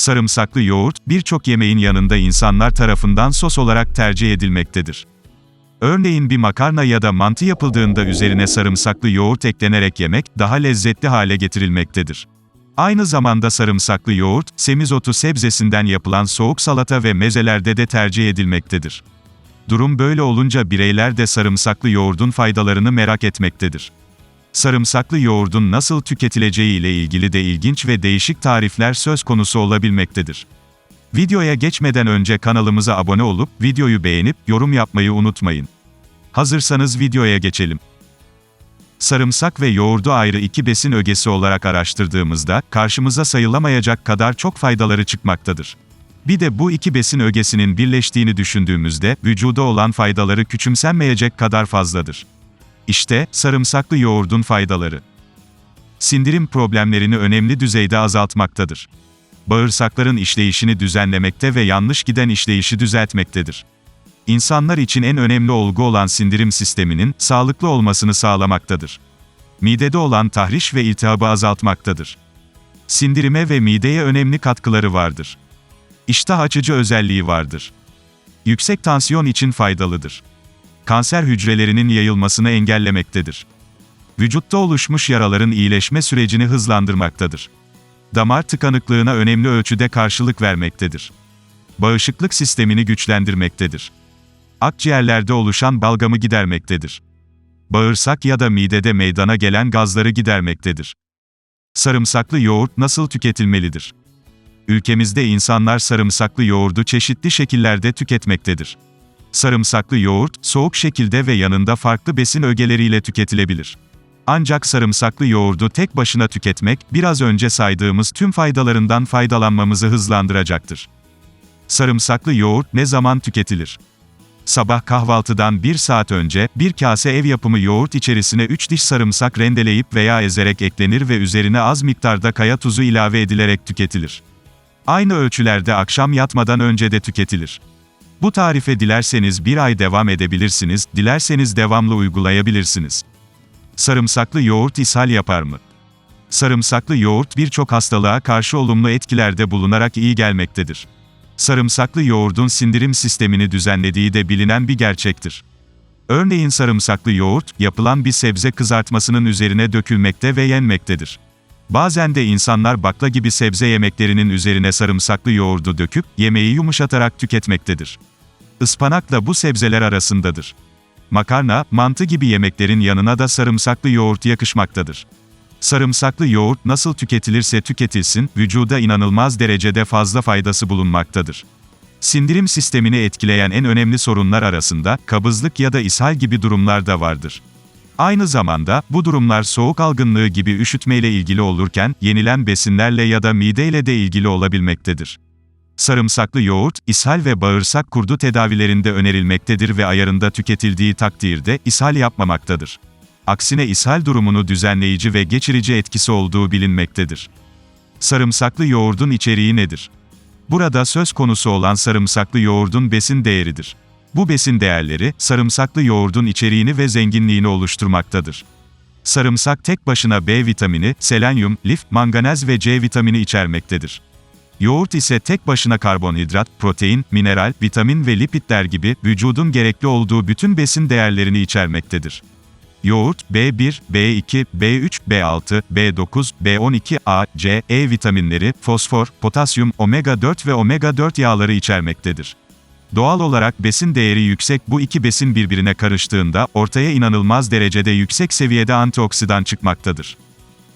Sarımsaklı yoğurt, birçok yemeğin yanında insanlar tarafından sos olarak tercih edilmektedir. Örneğin bir makarna ya da mantı yapıldığında üzerine sarımsaklı yoğurt eklenerek yemek, daha lezzetli hale getirilmektedir. Aynı zamanda sarımsaklı yoğurt, semizotu sebzesinden yapılan soğuk salata ve mezelerde de tercih edilmektedir. Durum böyle olunca bireyler de sarımsaklı yoğurdun faydalarını merak etmektedir. Sarımsaklı yoğurdun nasıl tüketileceği ile ilgili de ilginç ve değişik tarifler söz konusu olabilmektedir. Videoya geçmeden önce kanalımıza abone olup, videoyu beğenip, yorum yapmayı unutmayın. Hazırsanız videoya geçelim. Sarımsak ve yoğurdu ayrı iki besin ögesi olarak araştırdığımızda, karşımıza sayılamayacak kadar çok faydaları çıkmaktadır. Bir de bu iki besin ögesinin birleştiğini düşündüğümüzde, vücuda olan faydaları küçümsenmeyecek kadar fazladır. İşte, sarımsaklı yoğurdun faydaları. Sindirim problemlerini önemli düzeyde azaltmaktadır. Bağırsakların işleyişini düzenlemekte ve yanlış giden işleyişi düzeltmektedir. İnsanlar için en önemli olgu olan sindirim sisteminin sağlıklı olmasını sağlamaktadır. Midede olan tahriş ve iltihabı azaltmaktadır. Sindirime ve mideye önemli katkıları vardır. İştah açıcı özelliği vardır. Yüksek tansiyon için faydalıdır. Kanser hücrelerinin yayılmasını engellemektedir. Vücutta oluşmuş yaraların iyileşme sürecini hızlandırmaktadır. Damar tıkanıklığına önemli ölçüde karşılık vermektedir. Bağışıklık sistemini güçlendirmektedir. Akciğerlerde oluşan balgamı gidermektedir. Bağırsak ya da midede meydana gelen gazları gidermektedir. Sarımsaklı yoğurt nasıl tüketilmelidir? Ülkemizde insanlar sarımsaklı yoğurdu çeşitli şekillerde tüketmektedir. Sarımsaklı yoğurt, soğuk şekilde ve yanında farklı besin ögeleriyle tüketilebilir. Ancak sarımsaklı yoğurdu tek başına tüketmek, biraz önce saydığımız tüm faydalarından faydalanmamızı hızlandıracaktır. Sarımsaklı yoğurt ne zaman tüketilir? Sabah kahvaltıdan 1 saat önce, bir kase ev yapımı yoğurt içerisine 3 diş sarımsak rendeleyip veya ezerek eklenir ve üzerine az miktarda kaya tuzu ilave edilerek tüketilir. Aynı ölçülerde akşam yatmadan önce de tüketilir. Bu tarife dilerseniz bir ay devam edebilirsiniz, dilerseniz devamlı uygulayabilirsiniz. Sarımsaklı yoğurt ishal yapar mı? Sarımsaklı yoğurt birçok hastalığa karşı olumlu etkilerde bulunarak iyi gelmektedir. Sarımsaklı yoğurdun sindirim sistemini düzenlediği de bilinen bir gerçektir. Örneğin sarımsaklı yoğurt, yapılan bir sebze kızartmasının üzerine dökülmekte ve yenmektedir. Bazen de insanlar bakla gibi sebze yemeklerinin üzerine sarımsaklı yoğurdu döküp, yemeği yumuşatarak tüketmektedir. Ispanak da bu sebzeler arasındadır. Makarna, mantı gibi yemeklerin yanına da sarımsaklı yoğurt yakışmaktadır. Sarımsaklı yoğurt nasıl tüketilirse tüketilsin, vücuda inanılmaz derecede fazla faydası bulunmaktadır. Sindirim sistemini etkileyen en önemli sorunlar arasında, kabızlık ya da ishal gibi durumlar da vardır. Aynı zamanda, bu durumlar soğuk algınlığı gibi üşütmeyle ilgili olurken, yenilen besinlerle ya da mideyle de ilgili olabilmektedir. Sarımsaklı yoğurt, ishal ve bağırsak kurdu tedavilerinde önerilmektedir ve ayarında tüketildiği takdirde ishal yapmamaktadır. Aksine ishal durumunu düzenleyici ve geçirici etkisi olduğu bilinmektedir. Sarımsaklı yoğurdun içeriği nedir? Burada söz konusu olan sarımsaklı yoğurdun besin değeridir. Bu besin değerleri, sarımsaklı yoğurdun içeriğini ve zenginliğini oluşturmaktadır. Sarımsak tek başına B vitamini, selenyum, lif, manganez ve C vitamini içermektedir. Yoğurt ise tek başına karbonhidrat, protein, mineral, vitamin ve lipidler gibi vücudun gerekli olduğu bütün besin değerlerini içermektedir. Yoğurt, B1, B2, B3, B6, B9, B12, A, C, E vitaminleri, fosfor, potasyum, omega 4 ve omega 4 yağları içermektedir. Doğal olarak besin değeri yüksek bu iki besin birbirine karıştığında ortaya inanılmaz derecede yüksek seviyede antioksidan çıkmaktadır.